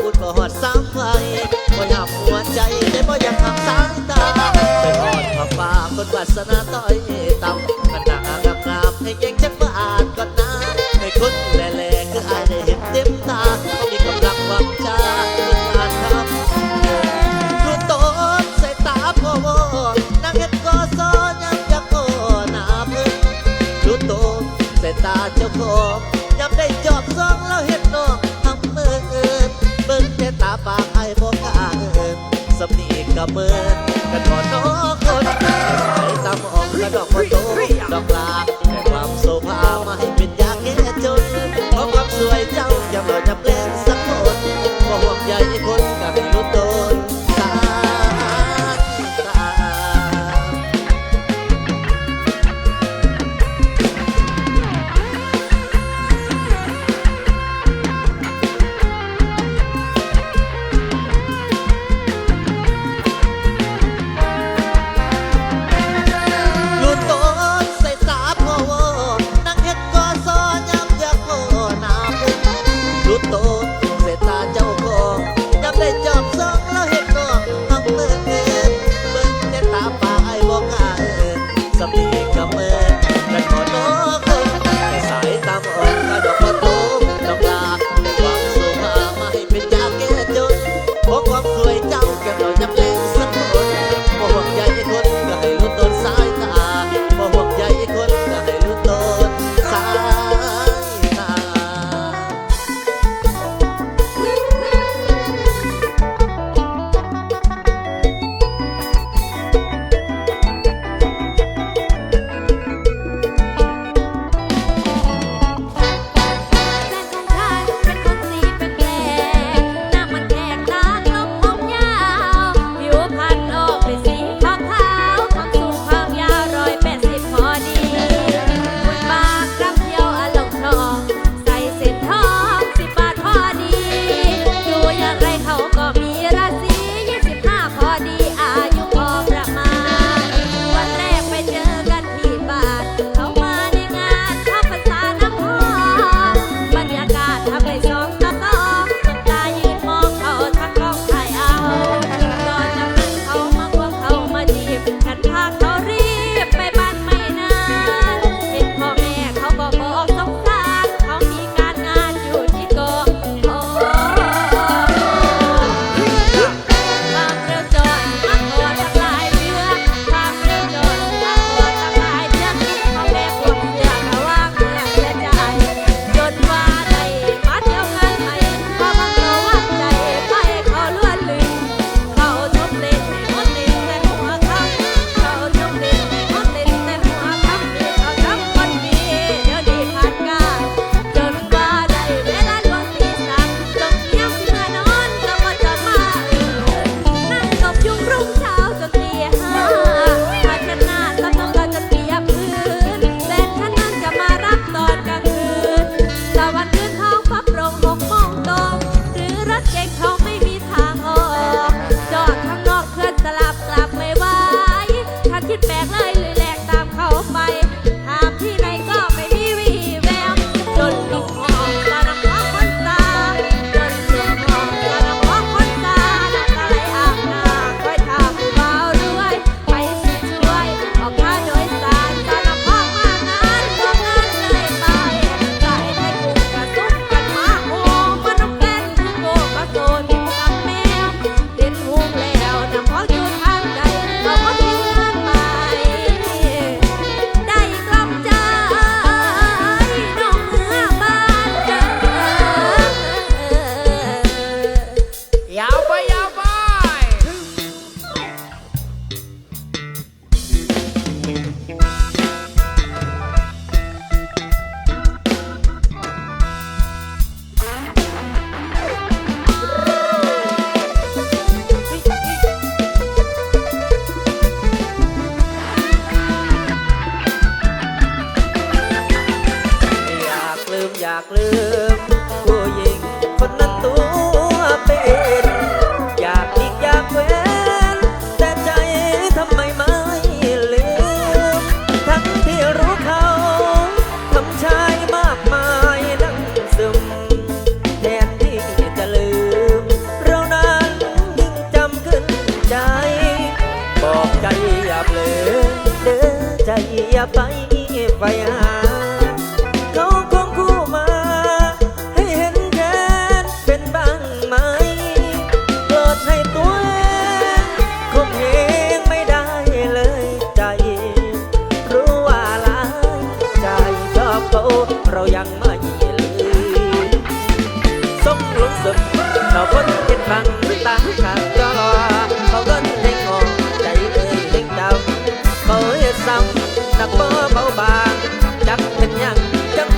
บุญบ่หอดสามไฟบ่อยากหัวใจแต่บ่อยากหักสายตาไปหอดผ้าป่าคนวาสนาต้อยต่ำขนาดงามงามๆให้แกงจักบาทก่อนนะให้คนแหล่ๆคืออายได้เห็นเต็มตาเขามีกำลังวังชาเป็นงานทำรูโตนใส่ตาพ่อวอนางเห็ดก็ซ้อนยังจะโกหนาเพิ่นรูโตนใส่ตาเจ้าของยำได้จอบซองแล้วเห็นำนีกับเมินกันก่อนน้องคนใส่ตามออกกระดอกมาโตดอกลาแต่ความโซภามาให้เป็นยาแก้จนเพราะความสวยเจ้ายังหล่อจำเล่นสักคนบ่ห่วงใยคนกับให้รู้ตน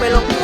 me lo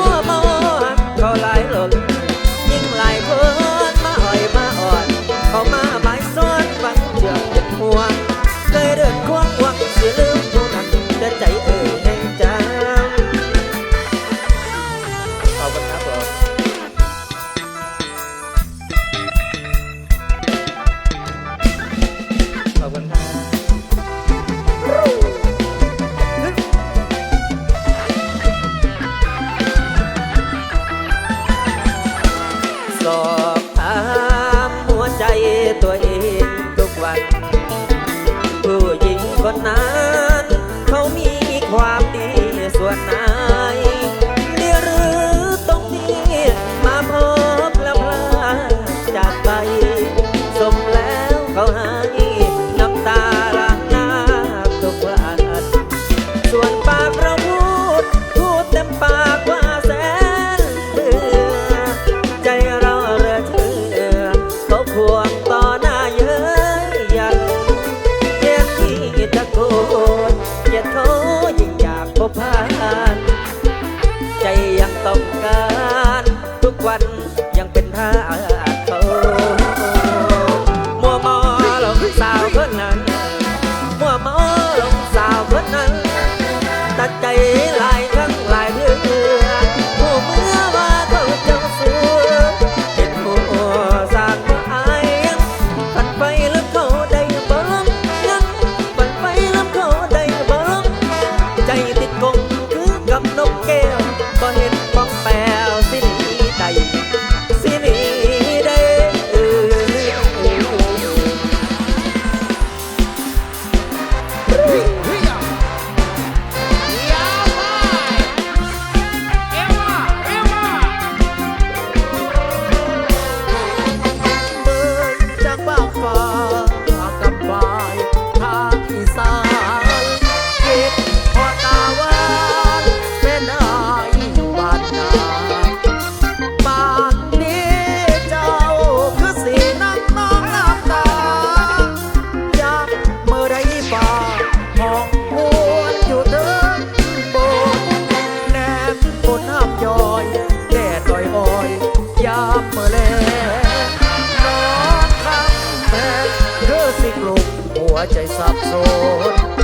Oh. หัวใจสับสน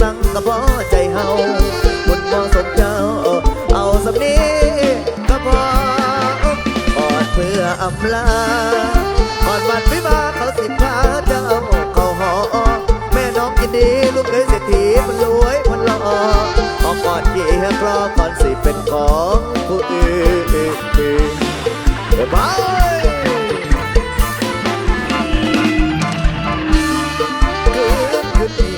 สั่งก็พอใจเฮาบนญบ่สมเจ้า เอาสักนี้ก็พออ่อดเพื่ออำลาอ่อนวันวิวาเขาสิพาเจ้าเขาหอแม่น้องกินดีลูกเคยเศรษฐีมันรวยมันหล่อออกก่อดเกี่ยกรอก่อนสิเป็นของผู้อื่นบายคือคืน